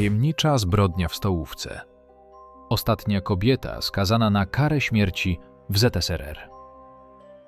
Tajemnicza zbrodnia w stołówce. Ostatnia kobieta skazana na karę śmierci w ZSRR.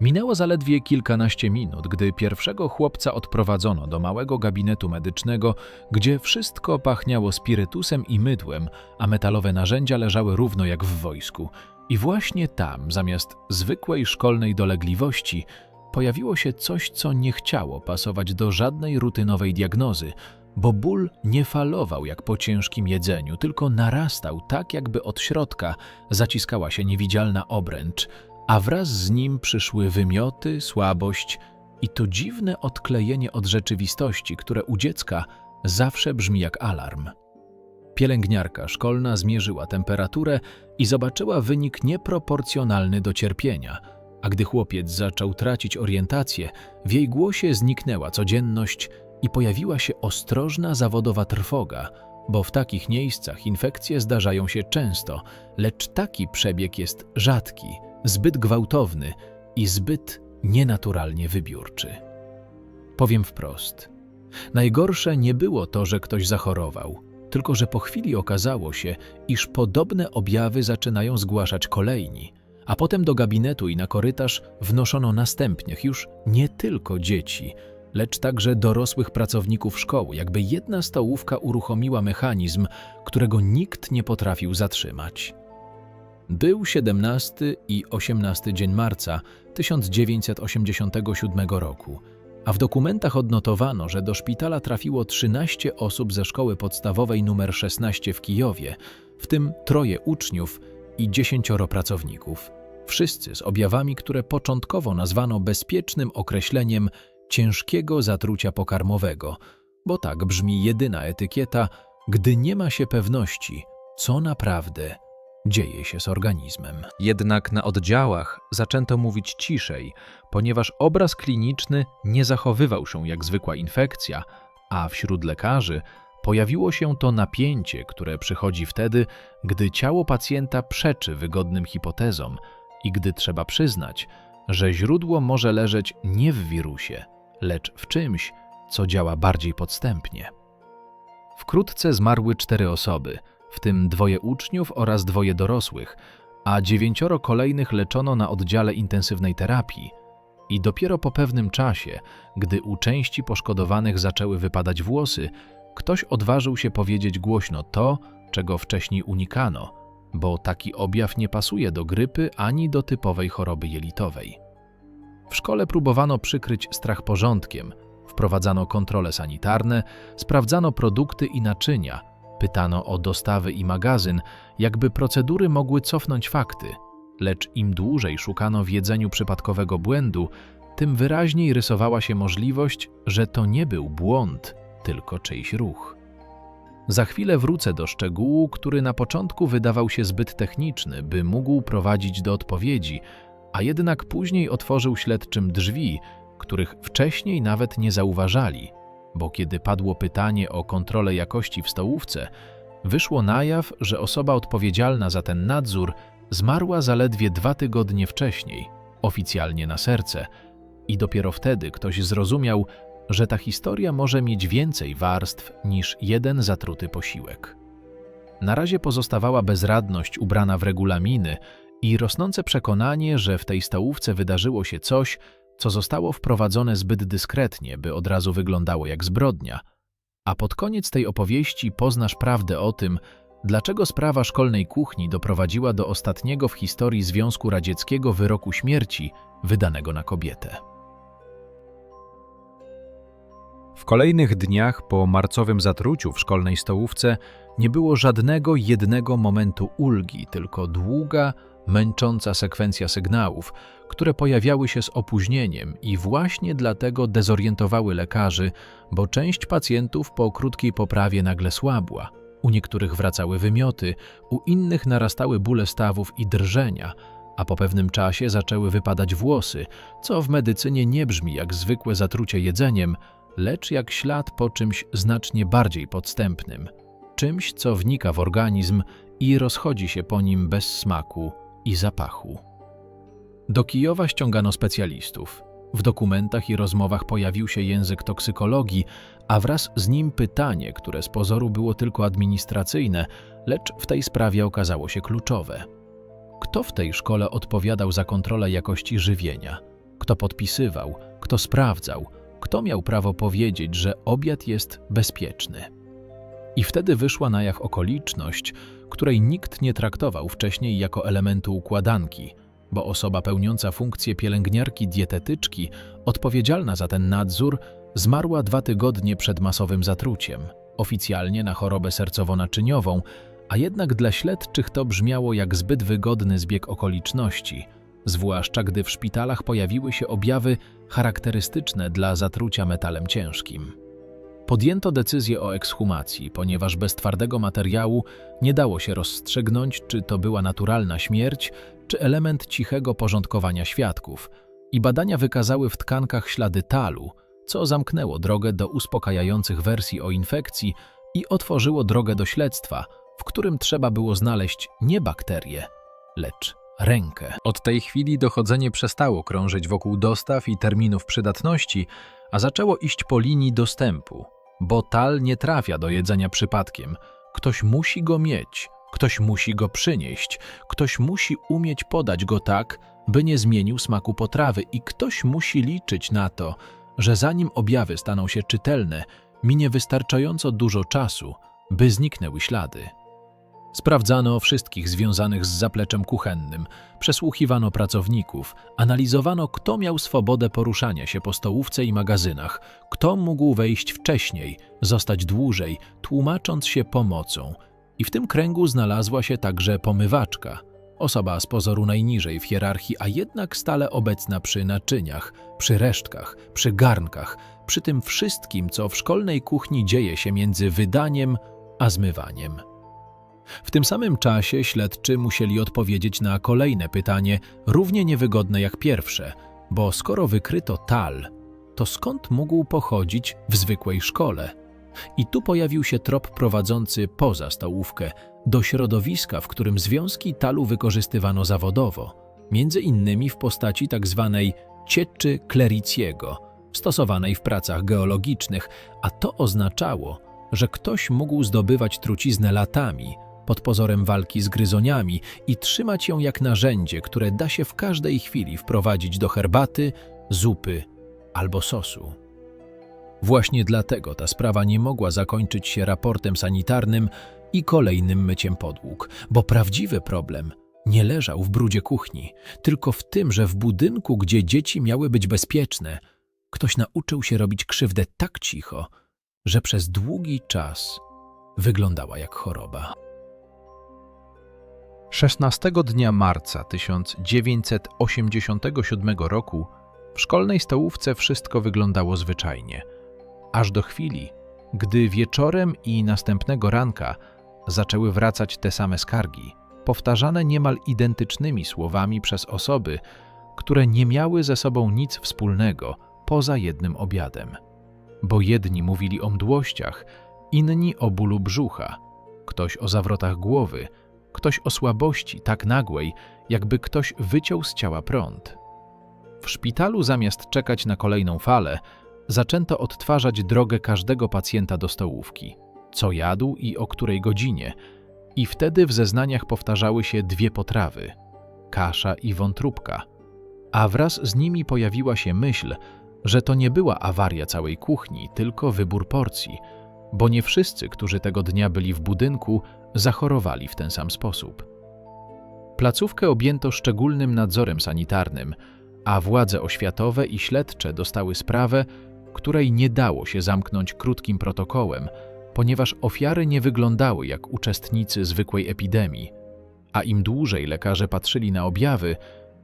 Minęło zaledwie kilkanaście minut, gdy pierwszego chłopca odprowadzono do małego gabinetu medycznego, gdzie wszystko pachniało spirytusem i mydłem, a metalowe narzędzia leżały równo jak w wojsku. I właśnie tam, zamiast zwykłej szkolnej dolegliwości, pojawiło się coś, co nie chciało pasować do żadnej rutynowej diagnozy, bo ból nie falował jak po ciężkim jedzeniu, tylko narastał tak, jakby od środka zaciskała się niewidzialna obręcz, a wraz z nim przyszły wymioty, słabość i to dziwne odklejenie od rzeczywistości, które u dziecka zawsze brzmi jak alarm. Pielęgniarka szkolna zmierzyła temperaturę i zobaczyła wynik nieproporcjonalny do cierpienia, a gdy chłopiec zaczął tracić orientację, w jej głosie zniknęła codzienność i pojawiła się ostrożna zawodowa trwoga, bo w takich miejscach infekcje zdarzają się często, lecz taki przebieg jest rzadki, zbyt gwałtowny i zbyt nienaturalnie wybiórczy. Powiem wprost. Najgorsze nie było to, że ktoś zachorował, tylko że po chwili okazało się, iż podobne objawy zaczynają zgłaszać kolejni, a potem do gabinetu i na korytarz wnoszono następnych już nie tylko dzieci, lecz także dorosłych pracowników szkoły, jakby jedna stołówka uruchomiła mechanizm, którego nikt nie potrafił zatrzymać. Był 17 i 18 dzień marca 1987 roku, a w dokumentach odnotowano, że do szpitala trafiło 13 osób ze szkoły podstawowej nr 16 w Kijowie, w tym troje uczniów i dziesięcioro pracowników. Wszyscy z objawami, które początkowo nazwano bezpiecznym określeniem ciężkiego zatrucia pokarmowego, bo tak brzmi jedyna etykieta, gdy nie ma się pewności, co naprawdę dzieje się z organizmem. Jednak na oddziałach zaczęto mówić ciszej, ponieważ obraz kliniczny nie zachowywał się jak zwykła infekcja, a wśród lekarzy pojawiło się to napięcie, które przychodzi wtedy, gdy ciało pacjenta przeczy wygodnym hipotezom i gdy trzeba przyznać, że źródło może leżeć nie w wirusie, lecz w czymś, co działa bardziej podstępnie. Wkrótce zmarły cztery osoby, w tym dwoje uczniów oraz dwoje dorosłych, a dziewięcioro kolejnych leczono na oddziale intensywnej terapii. I dopiero po pewnym czasie, gdy u części poszkodowanych zaczęły wypadać włosy, ktoś odważył się powiedzieć głośno to, czego wcześniej unikano, bo taki objaw nie pasuje do grypy ani do typowej choroby jelitowej. W szkole próbowano przykryć strach porządkiem, wprowadzano kontrole sanitarne, sprawdzano produkty i naczynia, pytano o dostawy i magazyn, jakby procedury mogły cofnąć fakty. Lecz im dłużej szukano w jedzeniu przypadkowego błędu, tym wyraźniej rysowała się możliwość, że to nie był błąd, tylko czyjś ruch. Za chwilę wrócę do szczegółu, który na początku wydawał się zbyt techniczny, by mógł prowadzić do odpowiedzi, a jednak później otworzył śledczym drzwi, których wcześniej nawet nie zauważali, bo kiedy padło pytanie o kontrolę jakości w stołówce, wyszło na jaw, że osoba odpowiedzialna za ten nadzór zmarła zaledwie dwa tygodnie wcześniej, oficjalnie na serce, i dopiero wtedy ktoś zrozumiał, że ta historia może mieć więcej warstw niż jeden zatruty posiłek. Na razie pozostawała bezradność ubrana w regulaminy i rosnące przekonanie, że w tej stołówce wydarzyło się coś, co zostało wprowadzone zbyt dyskretnie, by od razu wyglądało jak zbrodnia. A pod koniec tej opowieści poznasz prawdę o tym, dlaczego sprawa szkolnej kuchni doprowadziła do ostatniego w historii Związku Radzieckiego wyroku śmierci wydanego na kobietę. W kolejnych dniach po marcowym zatruciu w szkolnej stołówce nie było żadnego jednego momentu ulgi, tylko długa, męcząca sekwencja sygnałów, które pojawiały się z opóźnieniem i właśnie dlatego dezorientowały lekarzy, bo część pacjentów po krótkiej poprawie nagle słabła. U niektórych wracały wymioty, u innych narastały bóle stawów i drżenia, a po pewnym czasie zaczęły wypadać włosy, co w medycynie nie brzmi jak zwykłe zatrucie jedzeniem, lecz jak ślad po czymś znacznie bardziej podstępnym, czymś, co wnika w organizm i rozchodzi się po nim bez smaku i zapachu. Do Kijowa ściągano specjalistów. W dokumentach i rozmowach pojawił się język toksykologii, a wraz z nim pytanie, które z pozoru było tylko administracyjne, lecz w tej sprawie okazało się kluczowe. Kto w tej szkole odpowiadał za kontrolę jakości żywienia? Kto podpisywał? Kto sprawdzał? Kto miał prawo powiedzieć, że obiad jest bezpieczny? I wtedy wyszła na jaw okoliczność, której nikt nie traktował wcześniej jako elementu układanki, bo osoba pełniąca funkcję pielęgniarki dietetyczki, odpowiedzialna za ten nadzór, zmarła dwa tygodnie przed masowym zatruciem, oficjalnie na chorobę sercowo-naczyniową, a jednak dla śledczych to brzmiało jak zbyt wygodny zbieg okoliczności, zwłaszcza gdy w szpitalach pojawiły się objawy charakterystyczne dla zatrucia metalem ciężkim. Podjęto decyzję o ekshumacji, ponieważ bez twardego materiału nie dało się rozstrzygnąć, czy to była naturalna śmierć, czy element cichego porządkowania świadków, i badania wykazały w tkankach ślady talu, co zamknęło drogę do uspokajających wersji o infekcji i otworzyło drogę do śledztwa, w którym trzeba było znaleźć nie bakterię, lecz rękę. Od tej chwili dochodzenie przestało krążyć wokół dostaw i terminów przydatności, a zaczęło iść po linii dostępu, bo tal nie trafia do jedzenia przypadkiem. Ktoś musi go mieć, ktoś musi go przynieść, ktoś musi umieć podać go tak, by nie zmienił smaku potrawy i ktoś musi liczyć na to, że zanim objawy staną się czytelne, minie wystarczająco dużo czasu, by zniknęły ślady. Sprawdzano wszystkich związanych z zapleczem kuchennym, przesłuchiwano pracowników, analizowano, kto miał swobodę poruszania się po stołówce i magazynach, kto mógł wejść wcześniej, zostać dłużej, tłumacząc się pomocą. I w tym kręgu znalazła się także pomywaczka, osoba z pozoru najniżej w hierarchii, a jednak stale obecna przy naczyniach, przy resztkach, przy garnkach, przy tym wszystkim, co w szkolnej kuchni dzieje się między wydaniem a zmywaniem. W tym samym czasie śledczy musieli odpowiedzieć na kolejne pytanie, równie niewygodne jak pierwsze, bo skoro wykryto tal, to skąd mógł pochodzić w zwykłej szkole? I tu pojawił się trop prowadzący poza stołówkę, do środowiska, w którym związki talu wykorzystywano zawodowo, między innymi w postaci tzw. cieczy klericiego, stosowanej w pracach geologicznych, a to oznaczało, że ktoś mógł zdobywać truciznę latami, pod pozorem walki z gryzoniami i trzymać ją jak narzędzie, które da się w każdej chwili wprowadzić do herbaty, zupy albo sosu. Właśnie dlatego ta sprawa nie mogła zakończyć się raportem sanitarnym i kolejnym myciem podłóg, bo prawdziwy problem nie leżał w brudzie kuchni, tylko w tym, że w budynku, gdzie dzieci miały być bezpieczne, ktoś nauczył się robić krzywdę tak cicho, że przez długi czas wyglądała jak choroba. 16 dnia marca 1987 roku w szkolnej stołówce wszystko wyglądało zwyczajnie, aż do chwili, gdy wieczorem i następnego ranka zaczęły wracać te same skargi, powtarzane niemal identycznymi słowami przez osoby, które nie miały ze sobą nic wspólnego poza jednym obiadem. Bo jedni mówili o mdłościach, inni o bólu brzucha, ktoś o zawrotach głowy, ktoś o słabości tak nagłej, jakby ktoś wyciął z ciała prąd. W szpitalu zamiast czekać na kolejną falę, zaczęto odtwarzać drogę każdego pacjenta do stołówki, co jadł i o której godzinie, i wtedy w zeznaniach powtarzały się dwie potrawy kasza i wątróbka, a wraz z nimi pojawiła się myśl, że to nie była awaria całej kuchni, tylko wybór porcji, bo nie wszyscy, którzy tego dnia byli w budynku, zachorowali w ten sam sposób. Placówkę objęto szczególnym nadzorem sanitarnym, a władze oświatowe i śledcze dostały sprawę, której nie dało się zamknąć krótkim protokołem, ponieważ ofiary nie wyglądały jak uczestnicy zwykłej epidemii, a im dłużej lekarze patrzyli na objawy,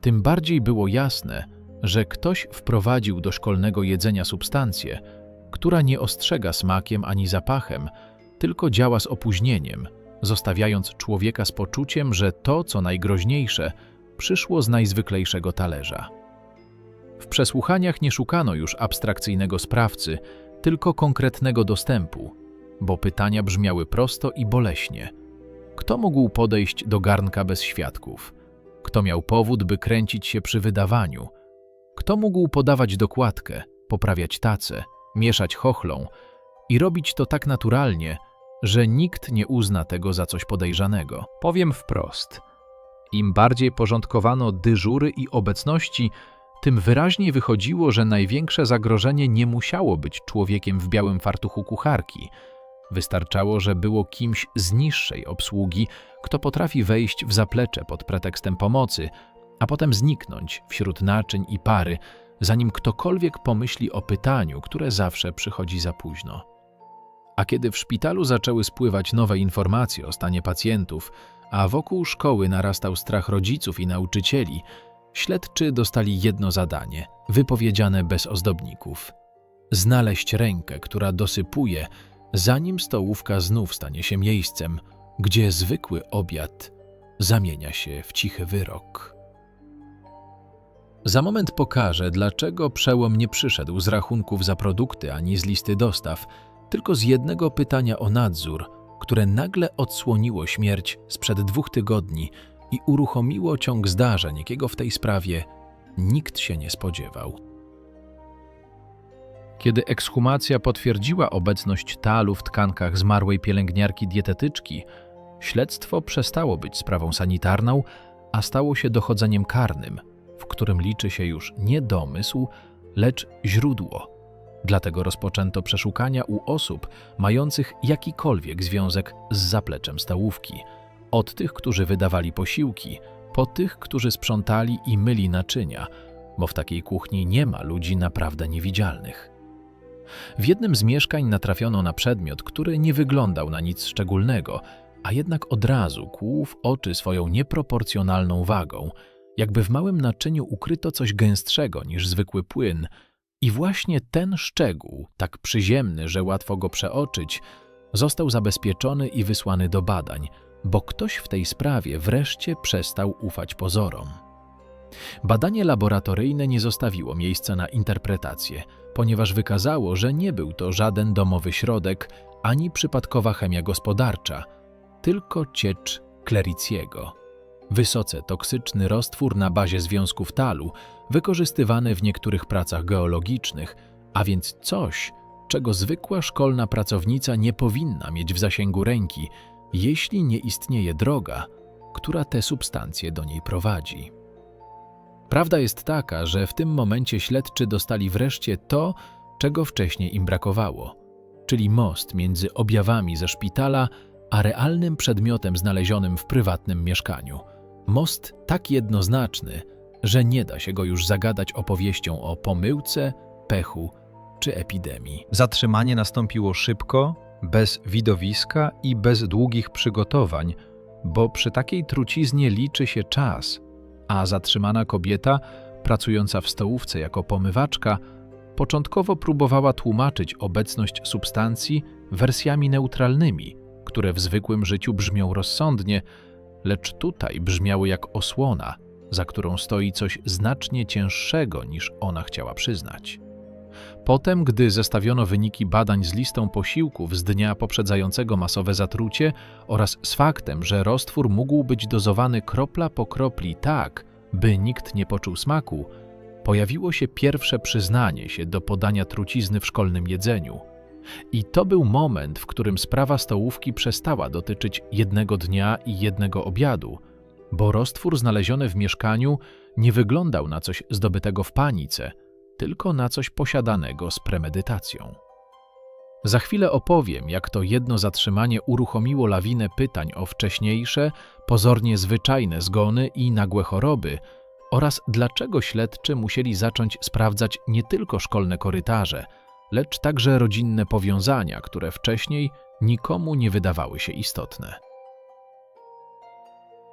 tym bardziej było jasne, że ktoś wprowadził do szkolnego jedzenia substancję, która nie ostrzega smakiem ani zapachem, tylko działa z opóźnieniem – zostawiając człowieka z poczuciem, że to, co najgroźniejsze, przyszło z najzwyklejszego talerza. W przesłuchaniach nie szukano już abstrakcyjnego sprawcy, tylko konkretnego dostępu, bo pytania brzmiały prosto i boleśnie. Kto mógł podejść do garnka bez świadków? Kto miał powód, by kręcić się przy wydawaniu? Kto mógł podawać dokładkę, poprawiać tacę, mieszać chochlą i robić to tak naturalnie, że nikt nie uzna tego za coś podejrzanego? Powiem wprost. Im bardziej porządkowano dyżury i obecności, tym wyraźniej wychodziło, że największe zagrożenie nie musiało być człowiekiem w białym fartuchu kucharki. Wystarczało, że było kimś z niższej obsługi, kto potrafi wejść w zaplecze pod pretekstem pomocy, a potem zniknąć wśród naczyń i pary, zanim ktokolwiek pomyśli o pytaniu, które zawsze przychodzi za późno. A kiedy w szpitalu zaczęły spływać nowe informacje o stanie pacjentów, a wokół szkoły narastał strach rodziców i nauczycieli, śledczy dostali jedno zadanie, wypowiedziane bez ozdobników. Znaleźć rękę, która dosypuje, zanim stołówka znów stanie się miejscem, gdzie zwykły obiad zamienia się w cichy wyrok. Za moment pokażę, dlaczego przełom nie przyszedł z rachunków za produkty ani z listy dostaw, tylko z jednego pytania o nadzór, które nagle odsłoniło śmierć sprzed dwóch tygodni i uruchomiło ciąg zdarzeń, jakiego w tej sprawie nikt się nie spodziewał. Kiedy ekshumacja potwierdziła obecność talu w tkankach zmarłej pielęgniarki dietetyczki, śledztwo przestało być sprawą sanitarną, a stało się dochodzeniem karnym, w którym liczy się już nie domysł, lecz źródło. Dlatego rozpoczęto przeszukania u osób mających jakikolwiek związek z zapleczem stołówki. Od tych, którzy wydawali posiłki, po tych, którzy sprzątali i myli naczynia, bo w takiej kuchni nie ma ludzi naprawdę niewidzialnych. W jednym z mieszkań natrafiono na przedmiot, który nie wyglądał na nic szczególnego, a jednak od razu kłuł w oczy swoją nieproporcjonalną wagą, jakby w małym naczyniu ukryto coś gęstszego niż zwykły płyn. I właśnie ten szczegół, tak przyziemny, że łatwo go przeoczyć, został zabezpieczony i wysłany do badań, bo ktoś w tej sprawie wreszcie przestał ufać pozorom. Badanie laboratoryjne nie zostawiło miejsca na interpretację, ponieważ wykazało, że nie był to żaden domowy środek ani przypadkowa chemia gospodarcza, tylko ciecz Clericiego. Wysoce toksyczny roztwór na bazie związków talu, wykorzystywany w niektórych pracach geologicznych, a więc coś, czego zwykła szkolna pracownica nie powinna mieć w zasięgu ręki, jeśli nie istnieje droga, która te substancje do niej prowadzi. Prawda jest taka, że w tym momencie śledczy dostali wreszcie to, czego wcześniej im brakowało, czyli most między objawami ze szpitala a realnym przedmiotem znalezionym w prywatnym mieszkaniu. Most tak jednoznaczny, że nie da się go już zagadać opowieścią o pomyłce, pechu czy epidemii. Zatrzymanie nastąpiło szybko, bez widowiska i bez długich przygotowań, bo przy takiej truciznie liczy się czas, a zatrzymana kobieta, pracująca w stołówce jako pomywaczka, początkowo próbowała tłumaczyć obecność substancji wersjami neutralnymi, które w zwykłym życiu brzmią rozsądnie, lecz tutaj brzmiały jak osłona, za którą stoi coś znacznie cięższego niż ona chciała przyznać. Potem, gdy zestawiono wyniki badań z listą posiłków z dnia poprzedzającego masowe zatrucie oraz z faktem, że roztwór mógł być dozowany kropla po kropli tak, by nikt nie poczuł smaku, pojawiło się pierwsze przyznanie się do podania trucizny w szkolnym jedzeniu. I to był moment, w którym sprawa stołówki przestała dotyczyć jednego dnia i jednego obiadu, bo roztwór znaleziony w mieszkaniu nie wyglądał na coś zdobytego w panice, tylko na coś posiadanego z premedytacją. Za chwilę opowiem, jak to jedno zatrzymanie uruchomiło lawinę pytań o wcześniejsze, pozornie zwyczajne zgony i nagłe choroby, oraz dlaczego śledczy musieli zacząć sprawdzać nie tylko szkolne korytarze, lecz także rodzinne powiązania, które wcześniej nikomu nie wydawały się istotne.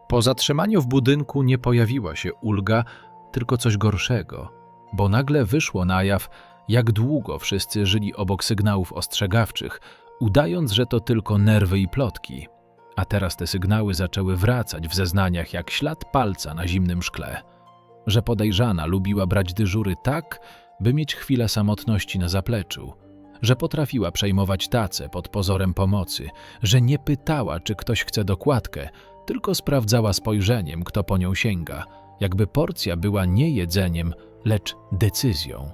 Po zatrzymaniu w budynku nie pojawiła się ulga, tylko coś gorszego, bo nagle wyszło na jaw, jak długo wszyscy żyli obok sygnałów ostrzegawczych, udając, że to tylko nerwy i plotki. A teraz te sygnały zaczęły wracać w zeznaniach jak ślad palca na zimnym szkle. Że podejrzana lubiła brać dyżury tak, by mieć chwilę samotności na zapleczu, że potrafiła przejmować tacę pod pozorem pomocy, że nie pytała, czy ktoś chce dokładkę, tylko sprawdzała spojrzeniem, kto po nią sięga, jakby porcja była nie jedzeniem, lecz decyzją.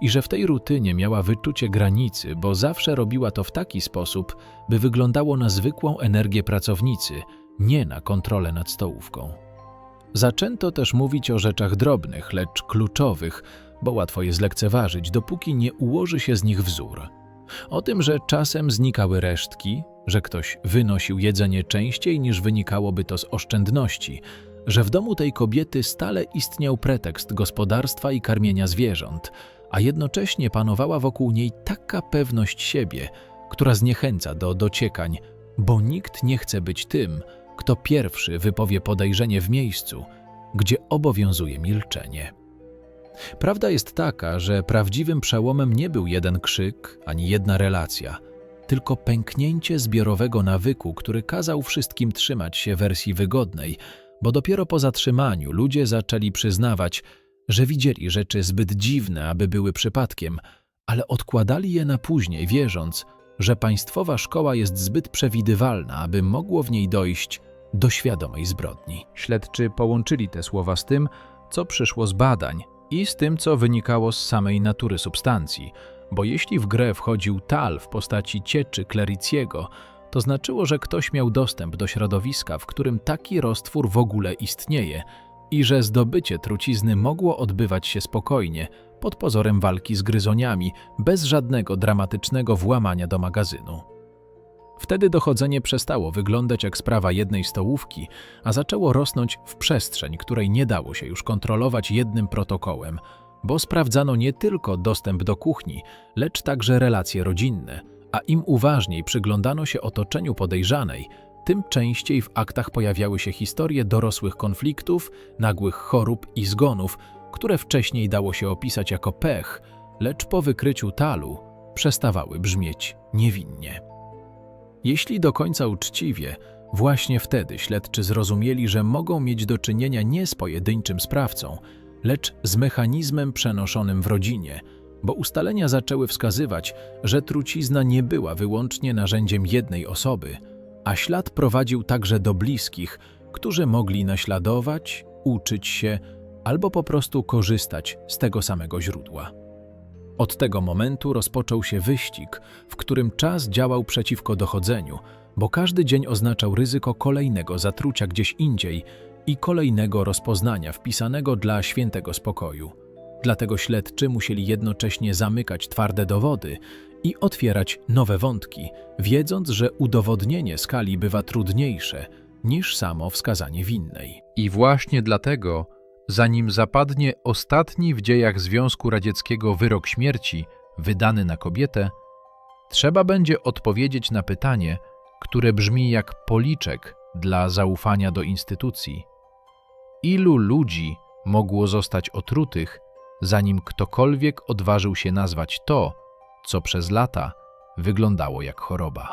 I że w tej rutynie miała wyczucie granicy, bo zawsze robiła to w taki sposób, by wyglądało na zwykłą energię pracownicy, nie na kontrolę nad stołówką. Zaczęto też mówić o rzeczach drobnych, lecz kluczowych, bo łatwo je zlekceważyć, dopóki nie ułoży się z nich wzór. O tym, że czasem znikały resztki, że ktoś wynosił jedzenie częściej niż wynikałoby to z oszczędności, że w domu tej kobiety stale istniał pretekst gospodarstwa i karmienia zwierząt, a jednocześnie panowała wokół niej taka pewność siebie, która zniechęca do dociekań, bo nikt nie chce być tym, kto pierwszy wypowie podejrzenie w miejscu, gdzie obowiązuje milczenie. Prawda jest taka, że prawdziwym przełomem nie był jeden krzyk ani jedna relacja, tylko pęknięcie zbiorowego nawyku, który kazał wszystkim trzymać się wersji wygodnej, bo dopiero po zatrzymaniu ludzie zaczęli przyznawać, że widzieli rzeczy zbyt dziwne, aby były przypadkiem, ale odkładali je na później, wierząc, że państwowa szkoła jest zbyt przewidywalna, aby mogło w niej dojść do świadomej zbrodni. Śledczy połączyli te słowa z tym, co przyszło z badań i z tym, co wynikało z samej natury substancji, bo jeśli w grę wchodził tal w postaci cieczy klericiego, to znaczyło, że ktoś miał dostęp do środowiska, w którym taki roztwór w ogóle istnieje i że zdobycie trucizny mogło odbywać się spokojnie, pod pozorem walki z gryzoniami, bez żadnego dramatycznego włamania do magazynu. Wtedy dochodzenie przestało wyglądać jak sprawa jednej stołówki, a zaczęło rosnąć w przestrzeń, której nie dało się już kontrolować jednym protokołem, bo sprawdzano nie tylko dostęp do kuchni, lecz także relacje rodzinne, a im uważniej przyglądano się otoczeniu podejrzanej, tym częściej w aktach pojawiały się historie dorosłych konfliktów, nagłych chorób i zgonów, które wcześniej dało się opisać jako pech, lecz po wykryciu talu przestawały brzmieć niewinnie. Jeśli do końca uczciwie, właśnie wtedy śledczy zrozumieli, że mogą mieć do czynienia nie z pojedynczym sprawcą, lecz z mechanizmem przenoszonym w rodzinie, bo ustalenia zaczęły wskazywać, że trucizna nie była wyłącznie narzędziem jednej osoby, a ślad prowadził także do bliskich, którzy mogli naśladować, uczyć się albo po prostu korzystać z tego samego źródła. Od tego momentu rozpoczął się wyścig, w którym czas działał przeciwko dochodzeniu, bo każdy dzień oznaczał ryzyko kolejnego zatrucia gdzieś indziej i kolejnego rozpoznania wpisanego dla świętego spokoju. Dlatego śledczy musieli jednocześnie zamykać twarde dowody i otwierać nowe wątki, wiedząc, że udowodnienie skali bywa trudniejsze niż samo wskazanie winnej. I właśnie dlatego, zanim zapadnie ostatni w dziejach Związku Radzieckiego wyrok śmierci wydany na kobietę, trzeba będzie odpowiedzieć na pytanie, które brzmi jak policzek dla zaufania do instytucji. Ilu ludzi mogło zostać otrutych, zanim ktokolwiek odważył się nazwać to, co przez lata wyglądało jak choroba?